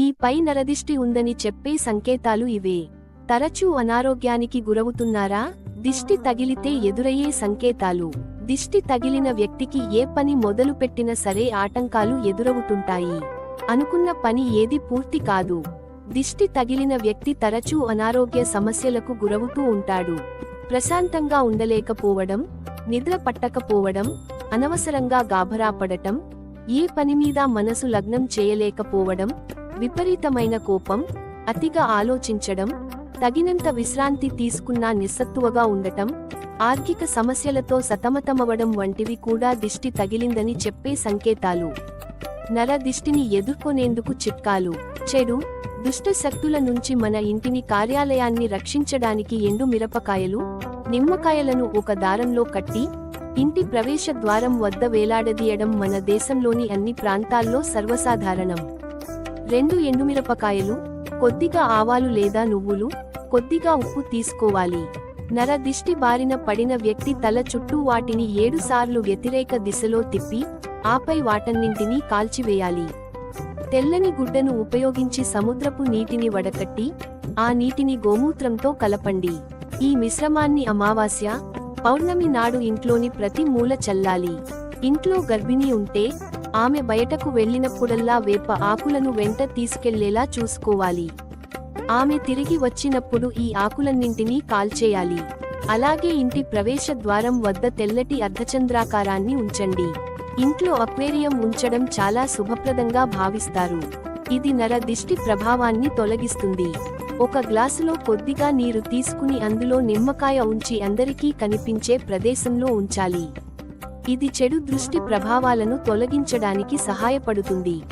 మీపై నరదిష్టి ఉందని చెప్పే సంకేతాలు ఇవే. తరచూ అనారోగ్యానికి గురవుతున్నారా? దిష్టి తగిలితే ఎదురయ్యే సంకేతాలు. దిష్టి తగిలిన వ్యక్తికి ఏ పని మొదలుపెట్టినా సరే ఆటంకాలు ఎదురవుతుంటాయి. అనుకున్న పని ఏది పూర్తి కాదు. దిష్టి తగిలిన వ్యక్తి తరచూ అనారోగ్య సమస్యలకు గురవుతూ ఉంటాడు. ప్రశాంతంగా ఉండలేకపోవడం నిద్ర పట్టకపోవడం అనవసరంగా గాభరాపడటం ఏ పని మీద మనసు లగ్నం చేయలేకపోవడం విపరీతమైన కోపం అతిగా ఆలోచించడం తగినంత విశ్రాంతి తీసుకున్నా నిస్సత్తువగా ఉండటం ఆర్థిక సమస్యలతో సతమతమవడం వంటివి కూడా దిష్టి తగిలిందని చెప్పే సంకేతాలు. నర దిష్టిని ఎదుర్కొనేందుకు చిట్కాలు. చెడు దుష్ట శక్తుల నుంచి మన ఇంటిని కార్యాలయాన్ని రక్షించడానికి ఎండు మిరపకాయలు నిమ్మకాయలను ఒక దారంలో కట్టి ఇంటి ప్రవేశ ద్వారం వద్ద వేలాడదీయడం మన దేశంలోని అన్ని ప్రాంతాల్లో సర్వసాధారణం. రెండు ఎండుమిరపకాయలు కొద్దిగా ఆవాలు లేదా నువ్వులు కొద్దిగా ఉప్పు తీసుకోవాలి. నర దిష్టి బారిన పడిన వ్యక్తి తల చుట్టూ వాటిని ఏడు సార్లు వ్యతిరేక దిశలో తిప్పి ఆపై వాటన్నింటినీ కాల్చివేయాలి. తెల్లని గుడ్డను ఉపయోగించి సముద్రపు నీటిని వడకట్టి ఆ నీటిని గోమూత్రంతో కలపండి. ఈ మిశ్రమాన్ని అమావాస్య పౌర్ణమి నాడు ఇంట్లోని ప్రతి మూల చల్లాలి. ఇంట్లో గర్భిణి ఉంటే ఆమె బయటకు వెళ్ళినప్పుడల్లా వేప ఆకులను వెంట తీసుకెళ్ళేలా చూసుకోవాలి. ఆమె తిరిగి వచ్చినప్పుడు ఈ ఆకులన్నింటినీ కాల్చేయాలి. అలాగే ఇంటి ప్రవేశ ద్వారం వద్ద తెల్లటి అర్ధచంద్రాకారాన్ని ఉంచండి. ఇంట్లో అక్వేరియం ఉంచడం చాలా శుభప్రదంగా భావిస్తారు. ఇది నర దిష్టి ప్రభావాన్ని తొలగిస్తుంది. ఒక గ్లాసులో కొద్దిగా నీరు తీసుకుని అందులో నిమ్మకాయ ఉంచి అందరికీ కనిపించే ప్రదేశంలో ఉంచాలి. ఇది చెడు దృష్టి ప్రభావాలను తొలగించడానికి సహాయపడుతుంది.